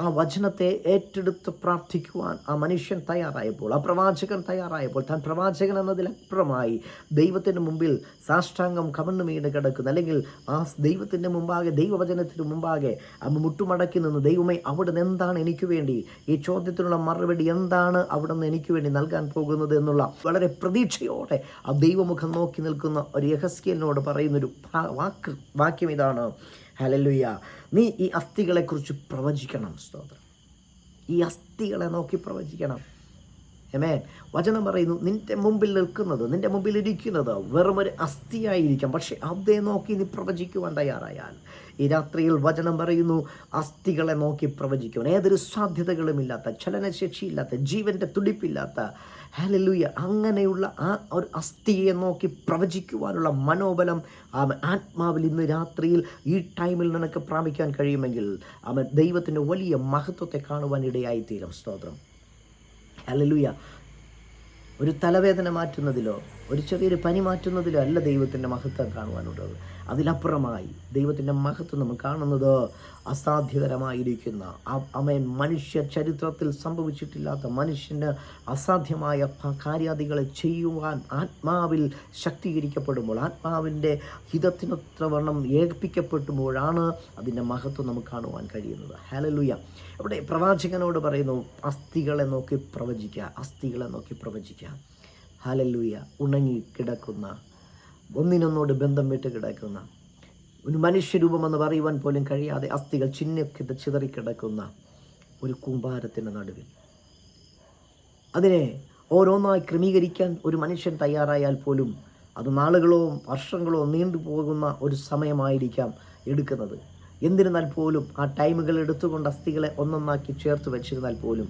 ആ വചനത്തെ ഏറ്റെടുത്ത് പ്രാർത്ഥിക്കുവാൻ ആ മനുഷ്യൻ തയ്യാറായപ്പോൾ ആ പ്രവാചകൻ തയ്യാറായപ്പോൾ താൻ പ്രവാചകൻ എന്നതിലപ്പുറമായി ദൈവത്തിന്റെ മുമ്പിൽ സാഷ്ടാംഗം കമണ്ണു വീണ് കിടക്കുന്ന. അല്ലെങ്കിൽ ആ ദൈവത്തിന്റെ മുമ്പാകെ ദൈവവചനത്തിന് മുമ്പാകെ മുട്ടുമടക്കി നിന്ന് ദൈവമേ അവിടെ നിന്ന് എന്താണ് എനിക്ക് വേണ്ടി? ഈ ചോദ്യത്തിനുള്ള മറുപടി എന്താണ് അവിടെ നിന്ന് എനിക്ക് വേണ്ടി നൽകാൻ പോകുന്നത് എന്നുള്ള വളരെ പ്രതീക്ഷയോടെ ആ ദൈവമുഖം നോക്കി നിൽക്കുന്ന ഒരു യഹസ്കിയനോട് പറയുന്നൊരു വാക്ക് വാക്യം ഇതാണ്. ഹലലുയ്യ നീ ഈ അസ്ഥികളെക്കുറിച്ച് പ്രവചിക്കണം സ്തോത്രം. ഈ അസ്ഥികളെ നോക്കി പ്രവചിക്കണം. എമേ വചനം പറയുന്നു നിന്റെ മുമ്പിൽ നിൽക്കുന്നത് നിന്റെ മുമ്പിൽ ഇരിക്കുന്നത് വെറുമൊരു അസ്ഥിയായിരിക്കാം. പക്ഷെ അതേ നോക്കി നീ പ്രവചിക്കുവാൻ തയ്യാറായാൽ ഈ രാത്രിയിൽ വചനം പറയുന്നു അസ്ഥികളെ നോക്കി പ്രവചിക്കുവാൻ. ഏതൊരു സാധ്യതകളുമില്ലാത്ത ചലനശേഷിയില്ലാത്ത ജീവന്റെ തുടിപ്പില്ലാത്ത ഹലലുയ അങ്ങനെയുള്ള ആ ഒരു അസ്ഥിയെ നോക്കി പ്രവചിക്കുവാനുള്ള മനോബലം അവൻ ആത്മാവിൽ ഇന്ന് രാത്രിയിൽ ഈ ടൈമിൽ നിനക്ക് പ്രാപിക്കാൻ കഴിയുമെങ്കിൽ അവൻ ദൈവത്തിന്റെ വലിയ മഹത്വത്തെ കാണുവാൻ ഇടയായിത്തീരും. സ്തോത്രം. ഹാലലൂയ ഒരു തലവേദന മാറ്റുന്നതിലോ ഒരു ചെറിയൊരു പനി മാറ്റുന്നതിലല്ല ദൈവത്തിന്റെ മഹത്വം കാണുവാനുള്ളത്. അതിലപ്പുറമായി ദൈവത്തിന്റെ മഹത്വം നമ്മൾ കാണുന്നത് അസാധ്യകരമായിരിക്കുന്ന അമേൻ മനുഷ്യ ചരിത്രത്തിൽ സംഭവിച്ചിട്ടില്ലാത്ത മനുഷ്യന് അസാധ്യമായ കാര്യാദികളെ ചെയ്യുവാൻ ആത്മാവിൽ ശക്തീകരിക്കപ്പെടുമ്പോൾ ആത്മാവിന്റെ ഹിതത്തിനൊത്രവണ്ണം ഏൽപ്പിക്കപ്പെടുമ്പോഴാണ് അതിന്റെ മഹത്വം നമുക്ക് കാണുവാൻ കഴിയുന്നത്. ഹാലലുയ ഇവിടെ പ്രവാചകനോട് പറയുന്നു അസ്ഥികളെ നോക്കി പ്രവചിക്കുക അസ്ഥികളെ നോക്കി പ്രവചിക്കുക. ഹാലല്ലൂയ ഉണങ്ങി കിടക്കുന്ന ഒന്നിനൊന്നോട് ബന്ധം വിട്ട് കിടക്കുന്ന ഒരു മനുഷ്യരൂപമെന്ന് പറയുവാൻ പോലും കഴിയാതെ അസ്ഥികൾ ചിഹ്നക്കിത് ചിതറിക്കിടക്കുന്ന ഒരു കൂമ്പാരത്തിന്റെ നടുവിൽ. അതിനെ ഓരോന്നായി ക്രമീകരിക്കാൻ ഒരു മനുഷ്യൻ തയ്യാറായാൽ പോലും അത് നാളുകളോ വർഷങ്ങളോ നീണ്ടുപോകുന്ന ഒരു സമയമായിരിക്കാം എടുക്കുന്നത്. എന്നിരുന്നാൽ പോലും ആ ടൈമുകൾ എടുത്തുകൊണ്ട് അസ്ഥികളെ ഒന്നൊന്നാക്കി ചേർത്ത് വെച്ചിരുന്നാൽ പോലും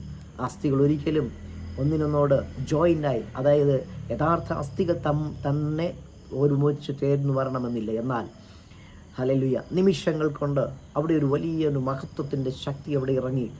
അസ്ഥികൾ ഒരിക്കലും ഒന്നിനൊന്നോട് ജോയിന്റായി അതായത് യഥാർത്ഥ അസ്ഥികൾ തം തന്നെ ഒരുമിച്ച് ചേർന്ന് വരണമെന്നില്ല. എന്നാൽ ഹലലുയ നിമിഷങ്ങൾ കൊണ്ട് അവിടെ ഒരു വലിയൊരു മഹത്വത്തിന്റെ ശക്തി അവിടെ ഇറങ്ങി.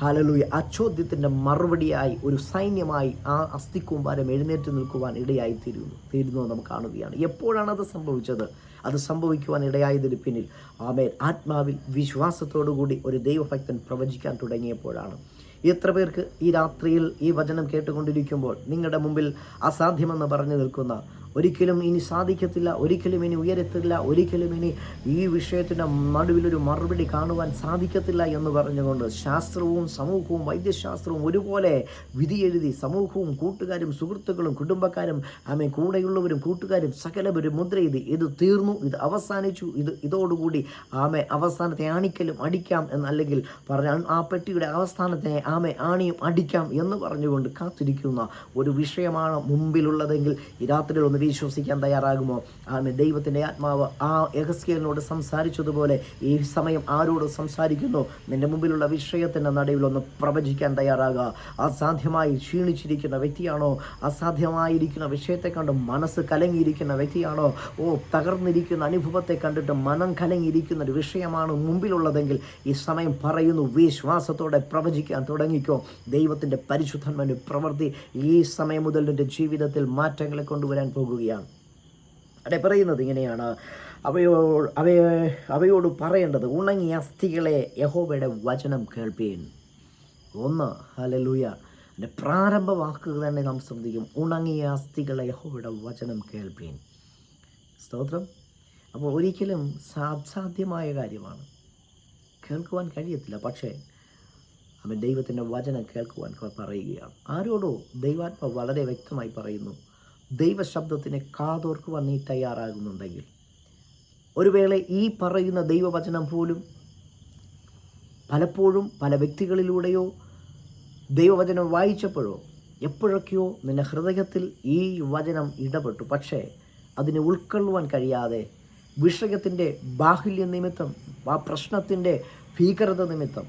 ഹലലുയ ആ ചോദ്യത്തിന്റെ മറുപടിയായി ഒരു സൈന്യമായി ആ അസ്ഥിക്കൂമ്പാരം എഴുന്നേറ്റ് നിൽക്കുവാൻ ഇടയായി തീരുന്നു. തീരുന്നു നമുക്ക് കാണുകയാണ്. എപ്പോഴാണ് അത് സംഭവിച്ചത്? അത് സംഭവിക്കുവാൻ ഇടയായതിന് പിന്നിൽ ആമേൻ. ആത്മാവിൽ വിശ്വാസത്തോടു കൂടി ഒരു ദൈവഭക്തൻ പ്രവചിക്കാൻ തുടങ്ങിയപ്പോഴാണ്. എത്ര പേർക്ക് ഈ രാത്രിയിൽ ഈ വചനം കേട്ടുകൊണ്ടിരിക്കുമ്പോൾ നിങ്ങളുടെ മുമ്പിൽ അസാധ്യമെന്ന് പറഞ്ഞു നിൽക്കുന്ന ഒരിക്കലും ഇനി സാധിക്കത്തില്ല ഒരിക്കലും ഇനി ഉയരത്തില്ല ഒരിക്കലും ഇനി ഈ വിഷയത്തിന്റെ നടുവിലൊരു മറുപടി കാണുവാൻ സാധിക്കത്തില്ല എന്ന് പറഞ്ഞുകൊണ്ട് ശാസ്ത്രവും സമൂഹവും വൈദ്യശാസ്ത്രവും ഒരുപോലെ വിധിയെഴുതി സമൂഹവും കൂട്ടുകാരും സുഹൃത്തുക്കളും കുടുംബക്കാരും ആമെ കൂടെയുള്ളവരും കൂട്ടുകാരും സകലവരും മുദ്ര ഇത് ഇത് തീർന്നു ഇത് അവസാനിച്ചു ഇത് ഇതോടുകൂടി ആമെ അവസാനത്തെ ആണിക്കലും അടിക്കാം എന്നല്ലെങ്കിൽ പറഞ്ഞ ആ പെട്ടിയുടെ അവസാനത്തെ ആമെ ആണിയും അടിക്കാം എന്ന് പറഞ്ഞുകൊണ്ട് കാത്തിരിക്കുന്ന ഒരു വിഷയമാണ് മുമ്പിലുള്ളതെങ്കിൽ ഈ രാത്രിയിൽ ഒന്ന് വിശ്വസിക്കാൻ തയ്യാറാകുമോ ആമേ ദൈവത്തിന്റെ ആത്മാവ് ആ എഹസ്കേലിനോട് സംസാരിച്ചതുപോലെ ഈ സമയം ആരോട് സംസാരിക്കുന്നു? നിന്റെ മുമ്പിലുള്ള വിഷയത്തിന്റെ നടുവിൽ ഒന്ന് പ്രവചിക്കാൻ തയ്യാറാകുക അസാധ്യമായി ക്ഷീണിച്ചിരിക്കുന്ന വ്യക്തിയാണോ? അസാധ്യമായിരിക്കുന്ന വിഷയത്തെ കണ്ട് മനസ്സ് കലങ്ങിയിരിക്കുന്ന വ്യക്തിയാണോ? ഓ തകർന്നിരിക്കുന്ന അനുഭവത്തെ കണ്ടിട്ട് മനം കലങ്ങിയിരിക്കുന്ന ഒരു വിഷയമാണ് മുമ്പിലുള്ളതെങ്കിൽ ഈ സമയം പറയുന്നു വിശ്വാസത്തോടെ പ്രവചിക്കാൻ തുടങ്ങിക്കോ. ദൈവത്തിന്റെ പരിശുദ്ധന്മാരുടെ പ്രവൃത്തി ഈ സമയം മുതൽ നിന്റെ ജീവിതത്തിൽ മാറ്റങ്ങളെ കൊണ്ടുവരാൻ പോകുകയാണ് അവിടെ പറയുന്നത് ഇങ്ങനെയാണ്. അവയോ അവയെ അവയോട് പറയേണ്ടത് ഉണങ്ങിയ അസ്ഥികളെ യഹോബയുടെ വചനം കേൾപ്പീൻ. ഒന്ന് ഹലലൂയ എന്റെ പ്രാരംഭ വാക്കുകൾ തന്നെ നാം ശ്രദ്ധിക്കും. ഉണങ്ങിയ അസ്ഥികളെ യഹോബയുടെ വചനം കേൾപ്പീൻ. സ്തോത്രം. അപ്പോൾ ഒരിക്കലും സാധ്യമായ കാര്യമാണ്. കേൾക്കുവാൻ കഴിയത്തില്ല പക്ഷേ അവൻ ദൈവത്തിന്റെ വചനം കേൾക്കുവാൻ പറയുകയാണ്. ആരോടോ ദൈവാത്മ വളരെ വ്യക്തമായി പറയുന്നു. ദൈവശബ്ദത്തിന് കാതോർക്കുവാൻ നീ തയ്യാറാകുന്നുണ്ടെങ്കിൽ. ഒരു വേള ഈ പറയുന്ന ദൈവവചനം പോലും പലപ്പോഴും പല വ്യക്തികളിലൂടെയോ ദൈവവചനം വായിച്ചപ്പോഴോ എപ്പോഴൊക്കെയോ നിന്റെ ഹൃദയത്തിൽ ഈ വചനം ഇടപെട്ടു. പക്ഷേ അതിനെ ഉൾക്കൊള്ളുവാൻ കഴിയാതെ വിഷയത്തിന്റെ ബാഹുല്യ നിമിത്തം ആ പ്രശ്നത്തിന്റെ ഭീകരത നിമിത്തം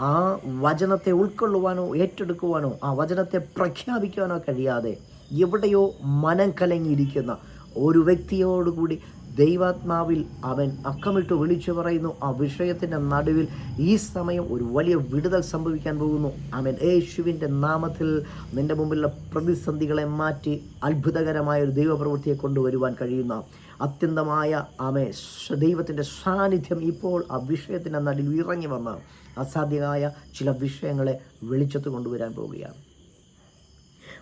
ആ വചനത്തെ ഉൾക്കൊള്ളുവാനോ ഏറ്റെടുക്കുവാനോ ആ വചനത്തെ പ്രഖ്യാപിക്കുവാനോ കഴിയാതെ എവിടെയോ മനം കലങ്ങിയിരിക്കുന്ന ഒരു വ്യക്തിയോടുകൂടി ദൈവാത്മാവിൽ അവൻ അക്കമിട്ട് വിളിച്ചു പറയുന്നു. ആ വിഷയത്തിന്റെ നടുവിൽ ഈ സമയം ഒരു വലിയ വിടുതൽ സംഭവിക്കാൻ പോകുന്നു. അവൻ യേശുവിന്റെ നാമത്തിൽ നിന്റെ മുമ്പിലുള്ള പ്രതിസന്ധികളെ മാറ്റി അത്ഭുതകരമായ ഒരു ദൈവപ്രവൃത്തിയെ കൊണ്ടുവരുവാൻ കഴിയുന്ന അത്യന്തമായ ആമേ ദൈവത്തിന്റെ സാന്നിധ്യം ഇപ്പോൾ ആ വിഷയത്തിന്റെ നടുവിൽ ഇറങ്ങി വന്ന് അസാധ്യമായ ചില വിഷയങ്ങളെ വെളിച്ചത്ത് കൊണ്ടുവരാൻ പോവുകയാണ്.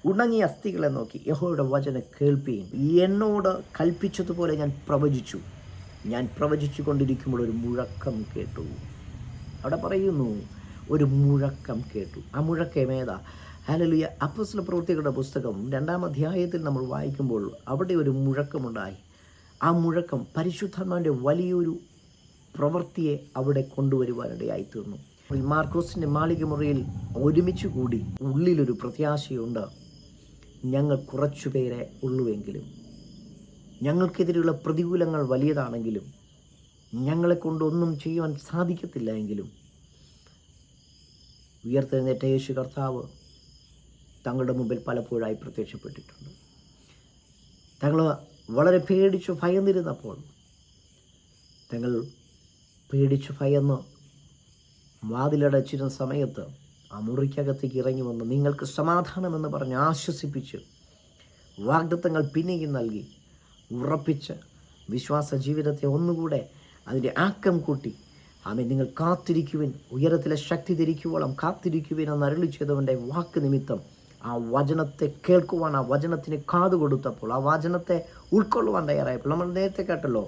ഉണങ്ങിയ അസ്ഥികളെ നോക്കി യഹോയുടെ വചന കേൾപ്പീൻ എന്നോട് കൽപ്പിച്ചതുപോലെ ഞാൻ പ്രവചിച്ചു. ഞാൻ പ്രവചിച്ചു കൊണ്ടിരിക്കുമ്പോൾ ഒരു മുഴക്കം കേട്ടു. അവിടെ പറയുന്നു ഒരു മുഴക്കം കേട്ടു. ആ മുഴക്കം ഏതാ? ഹലലിയ അപ്പസ്ല പ്രവൃത്തികളുടെ പുസ്തകം രണ്ടാം അധ്യായത്തിൽ നമ്മൾ വായിക്കുമ്പോൾ അവിടെ ഒരു മുഴക്കമുണ്ടായി. ആ മുഴക്കം പരിശുദ്ധാത്മാവിന്റെ വലിയൊരു പ്രവൃത്തിയെ അവിടെ കൊണ്ടുവരുവാനിടയായി തീർന്നു മാർക്കോസിന്റെ മാളിക മുറിയിൽ ഒരുമിച്ച് കൂടി ഉള്ളിലൊരു പ്രത്യാശയുണ്ട്. ഞങ്ങൾ കുറച്ചുപേരെ ഉള്ളുവെങ്കിലും ഞങ്ങൾക്കെതിരെയുള്ള പ്രതികൂലങ്ങൾ വലിയതാണെങ്കിലും ഞങ്ങളെ കൊണ്ടൊന്നും ചെയ്യുവാൻ സാധിക്കത്തില്ല എങ്കിലും ഉയർത്തെഴുന്നേറ്റ യേശു കർത്താവ് തങ്ങളുടെ മുമ്പിൽ പലപ്പോഴായി പ്രത്യക്ഷപ്പെട്ടിട്ടുണ്ട്. തങ്ങൾ വളരെ പേടിച്ചു ഭയന്നിരുന്നപ്പോൾ തങ്ങൾ പേടിച്ചു ഭയന്ന് വാതിലടച്ചിരുന്ന സമയത്ത് ആ മുറിക്കകത്തേക്ക് ഇറങ്ങി വന്ന് നിങ്ങൾക്ക് സമാധാനമെന്ന് പറഞ്ഞ് ആശ്വസിപ്പിച്ച് വാഗ്ദത്തങ്ങൾ പിന്നെയും നൽകി ഉറപ്പിച്ച് വിശ്വാസ ജീവിതത്തെ ഒന്നുകൂടെ അതിന്റെ ആക്കം കൂട്ടി ആമേ നിങ്ങൾ കാത്തിരിക്കുവിൻ ഉയരത്തിലെ ശക്തി ധരിക്കുവോളം കാത്തിരിക്കുവിൻ എന്ന് അരുളി ചെയ്തവന്റെ വാക്ക് നിമിത്തം ആ വചനത്തെ കേൾക്കുവാൻ ആ വചനത്തിന് കാതു കൊടുത്തപ്പോൾ ആ വചനത്തെ ഉൾക്കൊള്ളുവാൻ തയ്യാറായപ്പോൾ നമ്മൾ നേരത്തെ കേട്ടല്ലോ.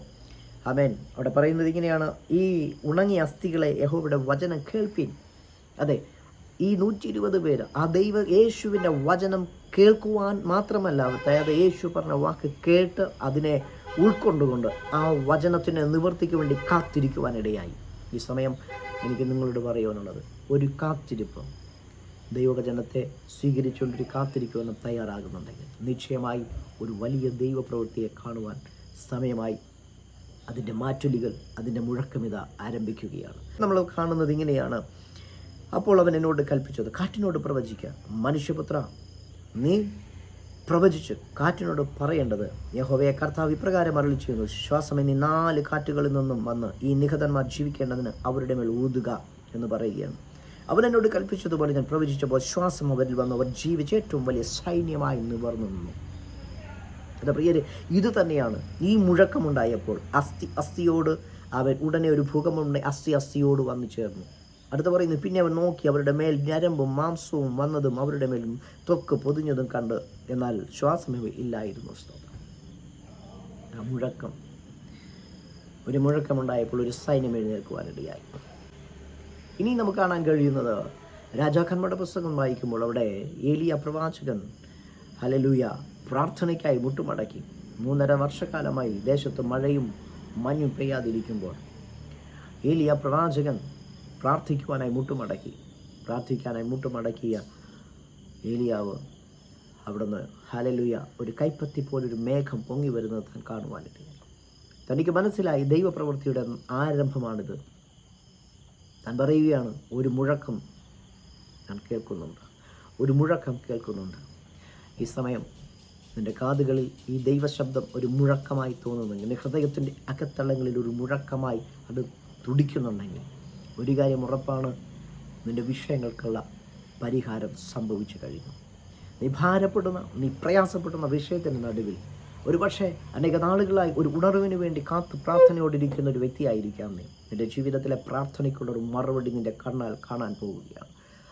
അമേൻ അവിടെ പറയുന്നത് ഇങ്ങനെയാണ് ഈ ഉണങ്ങിയ അസ്ഥികളെ യഹോവയുടെ വചനം കേൾപ്പിൻ. അതെ ഈ നൂറ്റി ഇരുപത് പേര് ആ ദൈവ യേശുവിന്റെ വചനം കേൾക്കുവാൻ മാത്രമല്ല അതായത് യേശു പറഞ്ഞ വാക്ക് കേട്ട് അതിനെ ഉൾക്കൊണ്ടുകൊണ്ട് ആ വചനത്തിന് നിവർത്തിക്ക് വേണ്ടി കാത്തിരിക്കുവാനിടയായി. ഈ സമയം എനിക്ക് നിങ്ങളോട് പറയുവാനുള്ളത് ഒരു കാത്തിരിപ്പ്. ദൈവജനത്തെ സ്വീകരിച്ചുകൊണ്ടൊരു കാത്തിരിക്കുവാനും തയ്യാറാകുന്നുണ്ടെങ്കിൽ നിശ്ചയമായി ഒരു വലിയ ദൈവപ്രവൃത്തിയെ കാണുവാൻ സമയമായി അതിന്റെ മാറ്റൊലികൾ അതിന്റെ മുഴക്കമിത ആരംഭിക്കുകയാണ്. നമ്മൾ കാണുന്നത് ഇങ്ങനെയാണ്. അപ്പോൾ അവൻ എന്നോട് കൽപ്പിച്ചത് കാറ്റിനോട് പ്രവചിക്കുക മനുഷ്യപുത്ര നീ പ്രവചിച്ച് കാറ്റിനോട് പറയേണ്ടത് യഹോവയെ കർത്താവ് ഇപ്രകാരം അരളി ചെയ്യുന്നു. ശ്വാസം എന്നീ നാല് കാറ്റുകളിൽ നിന്നും വന്ന് ഈ നിഹതന്മാർ ജീവിക്കേണ്ടതിന് അവരുടെ മേൽ ഊതുക എന്ന് പറയുകയാണ്. അവൻ എന്നോട് കൽപ്പിച്ചതുപോലെ ഞാൻ പ്രവചിച്ചപ്പോൾ ശ്വാസം അവരിൽ വന്ന് അവർ ജീവിച്ച് ഏറ്റവും വലിയ സൈന്യമായി നിവർന്നു നിന്നു. എന്താ പ്രിയര് ഇത് തന്നെയാണ് ഈ മുഴക്കമുണ്ടായപ്പോൾ അസ്ഥി അസ്ഥിയോട് അവൻ ഉടനെ ഒരു ഭൂകമ്പമുണ്ടായി അസ്ഥി അസ്ഥിയോട് വന്നു ചേർന്നു. അടുത്ത പറയുന്നു പിന്നെ അവൻ നോക്കി അവരുടെ മേൽ ഞരമ്പും മാംസവും വന്നതും അവരുടെ മേൽ ത്വക്ക് പൊതിഞ്ഞതും കണ്ട്. എന്നാൽ ശ്വാസമേ ഇല്ലായിരുന്നു. സ്തോത്രം. ആ മുഴക്കം. ഒരു മുഴക്കമുണ്ടായപ്പോൾ ഒരു സൈന്യം എഴുന്നേൽക്കുവാനിടയായി ഇനി നമുക്ക് കാണാൻ കഴിയുന്നത് രാജാക്കന്മാരുടെ പുസ്തകം വായിക്കുമ്പോൾ അവിടെ ഏലിയ പ്രവാചകൻ ഹലലൂയ പ്രാർത്ഥനയ്ക്കായി മുട്ടുമടക്കി. മൂന്നര വർഷക്കാലമായി ദേശത്ത് മഴയും മഞ്ഞും പെയ്യാതിരിക്കുമ്പോൾ ഏലിയ പ്രവാചകൻ പ്രാർത്ഥിക്കുവാനായി മുട്ടുമടക്കി. പ്രാർത്ഥിക്കാനായി മുട്ടുമടക്കിയ ഏലിയാവ് അവിടുന്ന് ഹലലുയ ഒരു കൈപ്പത്തി പോലൊരു മേഘം പൊങ്ങി വരുന്നത് താൻ കാണുവാനിട്ട് തനിക്ക് മനസ്സിലായി ദൈവപ്രവൃത്തിയുടെ ആരംഭമാണിത്. താൻ പറയുകയാണ് ഒരു മുഴക്കം ഞാൻ കേൾക്കുന്നുണ്ട്. ഒരു മുഴക്കം കേൾക്കുന്നുണ്ട്. ഈ സമയം നിന്റെ കാതുകളിൽ ഈ ദൈവശബ്ദം ഒരു മുഴക്കമായി തോന്നുന്നുണ്ടെങ്കിൽ ഹൃദയത്തിന്റെ അകത്തളങ്ങളിൽ ഒരു മുഴക്കമായി അത് തുടിക്കുന്നുണ്ടെങ്കിൽ ഒരു കാര്യം ഉറപ്പാണ്. നിന്റെ വിഷയങ്ങൾക്കുള്ള പരിഹാരം സംഭവിച്ചു കഴിഞ്ഞു. നീ ഭാരപ്പെടുന്ന നീ പ്രയാസപ്പെടുന്ന വിഷയത്തിന്റെ നടുവിൽ ഒരു പക്ഷേ അനേക നാളുകളായി ഒരു ഉണർവിന് വേണ്ടി കാത്ത് പ്രാർത്ഥനയോടിരിക്കുന്ന ഒരു വ്യക്തിയായിരിക്കാം നീ. നിന്റെ ജീവിതത്തിലെ പ്രാർത്ഥനയ്ക്കുള്ള ഒരു മറുപടി നിന്റെ കണ്ണാൽ കാണാൻ പോവുകയാണ്.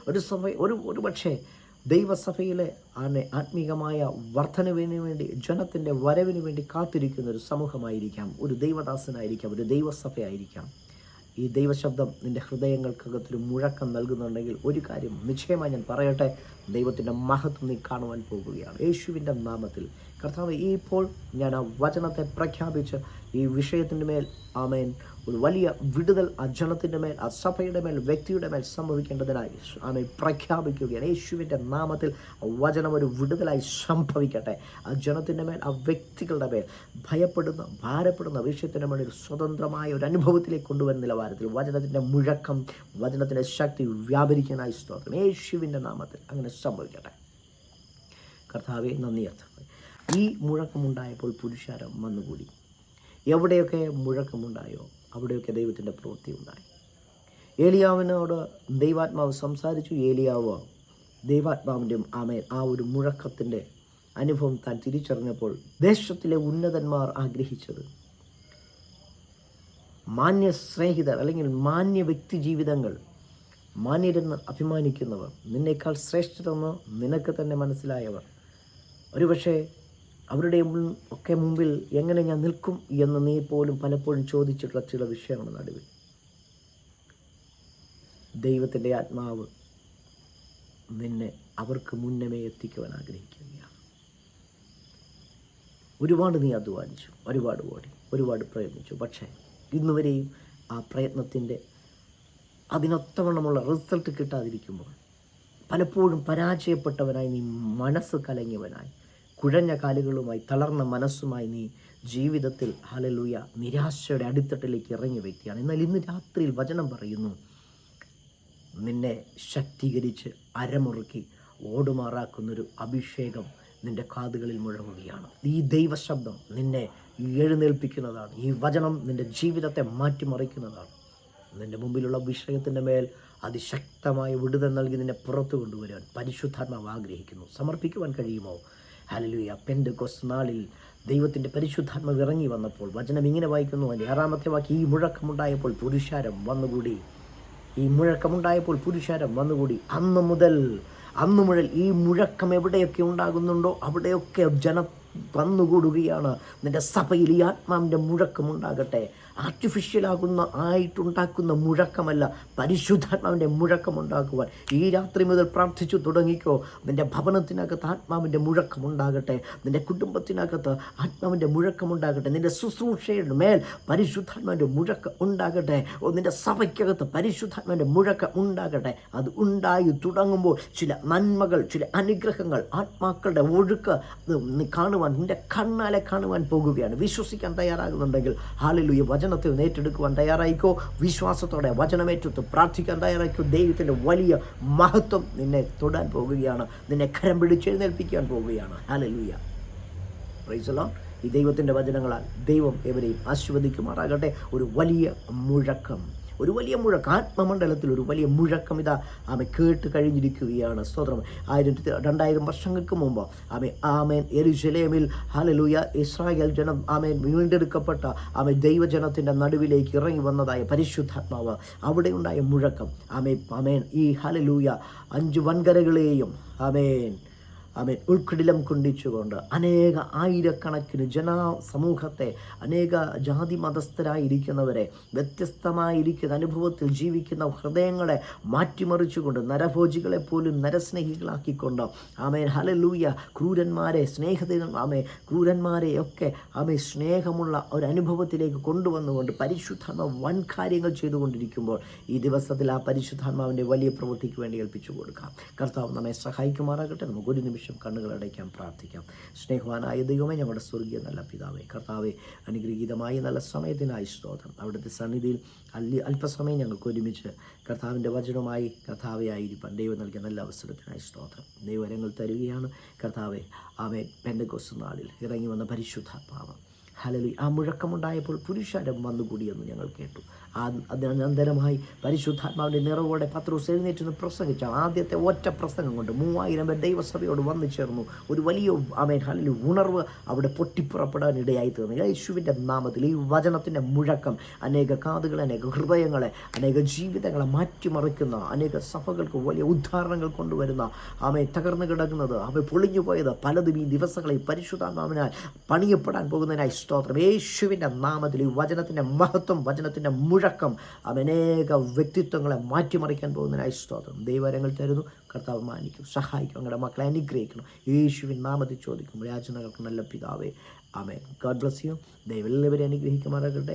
ഒരു സഭ ഒരു ഒരു പക്ഷേ ദൈവസഭയിലെ ആനെ ആത്മീകമായ വർധനവിന് വേണ്ടി ജനത്തിന്റെ വരവിന് വേണ്ടി കാത്തിരിക്കുന്ന ഒരു സമൂഹമായിരിക്കാം. ഒരു ദൈവദാസനായിരിക്കാം ഒരു ദൈവസഭയായിരിക്കാം. ഈ ദൈവശബ്ദം നിന്റെ ഹൃദയങ്ങൾക്കകത്തൊരു മുഴക്കം നൽകുന്നുണ്ടെങ്കിൽ ഒരു കാര്യം നിശ്ചയമായി ഞാൻ പറയട്ടെ ദൈവത്തിന്റെ മഹത്വം നീ കാണുവാൻ പോകുകയാണ്. യേശുവിന്റെ നാമത്തിൽ. കർത്താവ് ഇപ്പോൾ ഞാൻ ആ വചനത്തെ പ്രഖ്യാപിച്ച് ഈ വിഷയത്തിന്റെ മേൽ ആമേൻ ഒരു വലിയ വിടുതൽ ആ ജനത്തിന്റെ മേൽ ആ സഭയുടെ മേൽ വ്യക്തിയുടെ മേൽ സംഭവിക്കേണ്ടതിനായി ആമേൻ പ്രഖ്യാപിക്കുകയാണ്. യേശുവിന്റെ നാമത്തിൽ വചനം ഒരു വിടുതലായി സംഭവിക്കട്ടെ. ആ ജനത്തിന്റെ മേൽ ആ വ്യക്തികളുടെ മേൽ ഭയപ്പെടുന്ന ഭാരപ്പെടുന്ന വിഷയത്തിന്റെ മേൽ ഒരു സ്വതന്ത്രമായ ഒരു അനുഭവത്തിലേക്ക് കൊണ്ടുവരുന്ന നിലവാരത്തിൽ വചനത്തിന്റെ മുഴക്കം വചനത്തിന്റെ ശക്തി വ്യാപരിക്കാനായി സ്തോത്രം. യേശുവിന്റെ നാമത്തിൽ അങ്ങനെ സംഭവിക്കട്ടെ. കർത്താവെ നന്ദി അർത്ഥം ഈ മുഴക്കമുണ്ടായപ്പോൾ പുരുഷാരം വന്നുകൂടി. എവിടെയൊക്കെ മുഴക്കമുണ്ടായോ? അവിടെയൊക്കെ ദൈവത്തിന്റെ പ്രവൃത്തി ഉണ്ടായി. ഏലിയാവിനോട് ദൈവാത്മാവ് സംസാരിച്ചു ഏലിയാവ് ദൈവാത്മാവിന്റെ ആമേൻ. ആ ഒരു മുഴക്കത്തിന്റെ അനുഭവം താൻ തിരിച്ചറിഞ്ഞപ്പോൾ ദേശത്തിലെ ഉന്നതന്മാർ ആഗ്രഹിച്ചത് മാന്യ സ്നേഹിതർ അല്ലെങ്കിൽ മാന്യ വ്യക്തി ജീവിതങ്ങൾ മാന്യരെന്ന് അഭിമാനിക്കുന്നവർ നിന്നേക്കാൾ ശ്രേഷ്ഠതെന്ന് നിനക്ക് തന്നെ മനസ്സിലായവർ. ഒരുപക്ഷെ അവരുടെ ഒക്കെ മുമ്പിൽ എങ്ങനെ ഞാൻ നിൽക്കും എന്ന് നീ പോലും പലപ്പോഴും ചോദിച്ചിട്ടുള്ള ചില വിഷയമാണ് നടുവിൽ. ദൈവത്തിന്റെ ആത്മാവ് നിന്നെ അവർക്ക് മുന്നമേ എത്തിക്കുവാൻ ആഗ്രഹിക്കുകയാണ്. ഒരുപാട് നീ അധ്വാനിച്ചു ഒരുപാട് ഓടി ഒരുപാട് പ്രയത്നിച്ചു. പക്ഷേ ഇന്നുവരെയും ആ പ്രയത്നത്തിന്റെ അതിനൊത്തവണ്ണമുള്ള റിസൾട്ട് കിട്ടാതിരിക്കുമ്പോൾ പലപ്പോഴും പരാജയപ്പെട്ടവനായി നീ മനസ്സ് കലങ്ങിയവനായി കുഴഞ്ഞ കാലുകളുമായി തളർന്ന മനസ്സുമായി നീ ജീവിതത്തിൽ ഹലലൂയ നിരാശയുടെ അടിത്തട്ടിലേക്ക് ഇറങ്ങിയ വ്യക്തിയാണ് എന്നാൽ ഇന്ന് രാത്രിയിൽ വചനം പറയുന്നു നിന്നെ ശക്തീകരിച്ച് അരമുറുക്കി ഓടുമാറാക്കുന്നൊരു അഭിഷേകം നിന്റെ കാതുകളിൽ മുഴങ്ങുകയാണ്. ഈ ദൈവശബ്ദം നിന്നെ എഴുന്നേൽപ്പിക്കുന്നതാണ്. ഈ വചനം നിന്റെ ജീവിതത്തെ മാറ്റിമറിക്കുന്നതാണ്. നിന്റെ മുമ്പിലുള്ള വിഷയത്തിന്റെ മേൽ അതിശക്തമായ വിടുതൽ നൽകി നിന്നെ പുറത്തു കൊണ്ടുവരാൻ പരിശുദ്ധാത്മാവ് ആഗ്രഹിക്കുന്നു. സമർപ്പിക്കുവാൻ കഴിയുമോ? ഹലലുയ പെൻഡ് കൊസ് നാളിൽ ദൈവത്തിന്റെ പരിശുദ്ധാത്മ ഇറങ്ങി വന്നപ്പോൾ വചനം ഇങ്ങനെ വായിക്കുന്നു. അതിന്റെ ആറാമത്തെ വാക്ക് ഈ മുഴക്കമുണ്ടായപ്പോൾ പുരുഷാരം വന്നുകൂടി. ഈ മുഴക്കമുണ്ടായപ്പോൾ പുരുഷാരം വന്നുകൂടി. അന്ന് മുതൽ അന്ന് മുതൽ ഈ മുഴക്കം എവിടെയൊക്കെ ഉണ്ടാകുന്നുണ്ടോ അവിടെയൊക്കെ ജന വന്നുകൂടുകയാണ്. നിന്റെ സഭയിൽ ഈ ആത്മാവിന്റെ മുഴക്കമുണ്ടാകട്ടെ ആർട്ടിഫിഷ്യലാകുന്ന ആയിട്ടുണ്ടാക്കുന്ന മുഴക്കമല്ല പരിശുദ്ധാത്മാവിന്റെ മുഴക്കമുണ്ടാക്കുവാൻ. ഈ രാത്രി മുതൽ പ്രാർത്ഥിച്ചു തുടങ്ങിക്കോ. നിന്റെ ഭവനത്തിനകത്ത് ആത്മാവിന്റെ മുഴക്കമുണ്ടാകട്ടെ. നിന്റെ കുടുംബത്തിനകത്ത് ആത്മാവിന്റെ മുഴക്കമുണ്ടാകട്ടെ. നിന്റെ ശുശ്രൂഷയുടെ മേൽ പരിശുദ്ധാത്മാവിന്റെ മുഴക്കം ഉണ്ടാകട്ടെ. ഓ നിന്റെ സഭയ്ക്കകത്ത് പരിശുദ്ധാത്മാവിന്റെ മുഴക്കം ഉണ്ടാകട്ടെ. അത് ഉണ്ടായി തുടങ്ങുമ്പോൾ ചില നന്മകൾ ചില അനുഗ്രഹങ്ങൾ ആത്മാക്കളുടെ ഒഴുക്ക് കാണുവാൻ നിന്റെ കണ്ണാലെ കാണുവാൻ പോകുകയാണ്. വിശ്വസിക്കാൻ തയ്യാറാകുന്നുണ്ടെങ്കിൽ ഹാളിലുയ വചനത്തെ ഒന്ന് ഏറ്റെടുക്കുവാൻ തയ്യാറായിക്കോ? വിശ്വാസത്തോടെ വചനമേറ്റെടുത്ത് പ്രാർത്ഥിക്കാൻ തയ്യാറായിക്കോ? ദൈവത്തിന്റെ വലിയ മഹത്വം നിന്നെ തൊടാൻ പോകുകയാണ്. നിന്നെ കരം പിടിച്ചെഴുന്നേൽപ്പിക്കാൻ പോവുകയാണ് ഹാലലുയ പ്രൈസലോ ഈ ദൈവത്തിന്റെ വചനങ്ങളാൽ ദൈവം എവരെയും ആശീർവദിക്കുമാറാകട്ടെ. ഒരു വലിയ മുഴക്കം. ഒരു വലിയ മുഴക്കം ആത്മമണ്ഡലത്തിൽ ഒരു വലിയ മുഴക്കം ഇതാ ആമെ കേട്ട് കഴിഞ്ഞിരിക്കുകയാണ് സ്തോത്രം. ആയിരം രണ്ടായിരം വർഷങ്ങൾക്ക് മുമ്പ് ആമെ ആമേൻ എരുശലേമിൽ ഹലലൂയ ഇസ്രായേൽ ജനം ആമേൻ വീണ്ടെടുക്കപ്പെട്ട ആമെ ദൈവജനത്തിന്റെ നടുവിലേക്ക് ഇറങ്ങി വന്നതായ പരിശുദ്ധാത്മാവ് അവിടെ ഉണ്ടായ മുഴക്കം. ആമേ ആമേൻ ഈ ഹലലൂയ അഞ്ച് വൻകരകളെയും ആമേൻ അവൻ ഉൾക്കിടിലം കൊണ്ടിച്ചുകൊണ്ട് അനേക ആയിരക്കണക്കിന് ജന സമൂഹത്തെ അനേക ജാതി മതസ്ഥരായിരിക്കുന്നവരെ വ്യത്യസ്തമായിരിക്കുന്ന അനുഭവത്തിൽ ജീവിക്കുന്ന ഹൃദയങ്ങളെ മാറ്റിമറിച്ചുകൊണ്ട് നരഭോജികളെ പോലും നരസ്നേഹികളാക്കിക്കൊണ്ട് ആമേൻ ഹലലൂയ ക്രൂരന്മാരെ സ്നേഹത്തിനും ആമേ ക്രൂരന്മാരെയൊക്കെ ആമേ സ്നേഹമുള്ള ഒരു അനുഭവത്തിലേക്ക് കൊണ്ടുവന്നുകൊണ്ട് പരിശുദ്ധാത്മ വൻ കാര്യങ്ങൾ ചെയ്തുകൊണ്ടിരിക്കുമ്പോൾ ഈ ദിവസത്തിൽ ആ പരിശുദ്ധാത്മാവിന്റെ വലിയ പ്രവൃത്തിക്ക് വേണ്ടി ഏൽപ്പിച്ചു കൊടുക്കാം. കർത്താവ് നമ്മെ സഹായിക്കുമാറാകട്ടെ. നമുക്ക് ഒരു നിമിഷം കണ്ണുകൾ അടയ്ക്കാം പ്രാർത്ഥിക്കാം. സ്നേഹവാനായ ദൈവമേ ഞങ്ങളുടെ സ്വർഗീയ നല്ല പിതാവേ കർത്താവെ അനുഗ്രഹീതമായ നല്ല സമയത്തിനായി സ്തോത്രം. അവിടുത്തെ സന്നിധിയിൽ അല്ലി അല്പസമയം ഞങ്ങൾക്ക് ഒരുമിച്ച് കർത്താവിന്റെ വചനമായി കർത്താവെ ആയിരിക്കാൻ ദൈവം നൽകിയ നല്ല അവസരത്തിനായി സ്തോത്രം. ദൈവരങ്ങൾ തരികയാണ്. കർത്താവെ ആമേ പെന്തക്കോസ് നാളിൽ ഇറങ്ങി വന്ന പരിശുദ്ധാത്മാവ്. ഹലലി ആ മുഴക്കമുണ്ടായപ്പോൾ പുരുഷാരം വന്നുകൂടിയെന്ന് ഞങ്ങൾ കേട്ടു. അതിനന്തരമായി പരിശുദ്ധാത്മാവിന്റെ നിറവോടെ പത്രോസ് എഴുന്നേറ്റ് നിന്ന് പ്രസംഗിച്ച ആദ്യത്തെ ഒറ്റ പ്രസംഗം കൊണ്ട് മൂവായിരം പേർ ദൈവസഭയോട് വന്നു ചേർന്നു. ഒരു വലിയ ആമേൻ ഹലിൽ ഉണർവ് അവിടെ പൊട്ടിപ്പുറപ്പെടാൻ ഇടയായി തീർന്നു. യേശുവിന്റെ നാമത്തിൽ ഈ വചനത്തിന്റെ മുഴക്കം അനേക കാതുകളെ അനേക ഹൃദയങ്ങളെ അനേക ജീവിതങ്ങളെ മാറ്റിമറിക്കുന്ന അനേക സഭകൾക്ക് വലിയ ഉദ്ധാരണങ്ങൾ കൊണ്ടുവരുന്ന ആമെ തകർന്നു കിടക്കുന്നത് അവ പൊളിഞ്ഞു പോയത് പലതും ഈ ദിവസങ്ങളിൽ പരിശുദ്ധാത്മാവിനാൽ പണിയപ്പെടാൻ പോകുന്നതിനായി സ്തോത്രം. യേശുവിന്റെ നാമത്തിൽ ഈ വചനത്തിന്റെ മഹത്വം വചനത്തിന്റെ മുഴക്കം അനേക വ്യക്തിത്വങ്ങളെ മാറ്റിമറിക്കാൻ പോകുന്നതിനായി സ്തോത്രം. ദൈവരങ്ങൾ തരുന്നു കർത്താവ് മാനിക്കും സഹായിക്കും ഞങ്ങളുടെ മക്കളെ അനുഗ്രഹിക്കണം യേശുവിൻ നാമത്തിൽ ചോദിക്കും രാജനകൾക്ക് നല്ല പിതാവേ. ആമേ ഗോഡ് ബ്ലസ് യു ദൈവം എല്ലാവരെയും അനുഗ്രഹിക്കുമാറാകട്ടെ.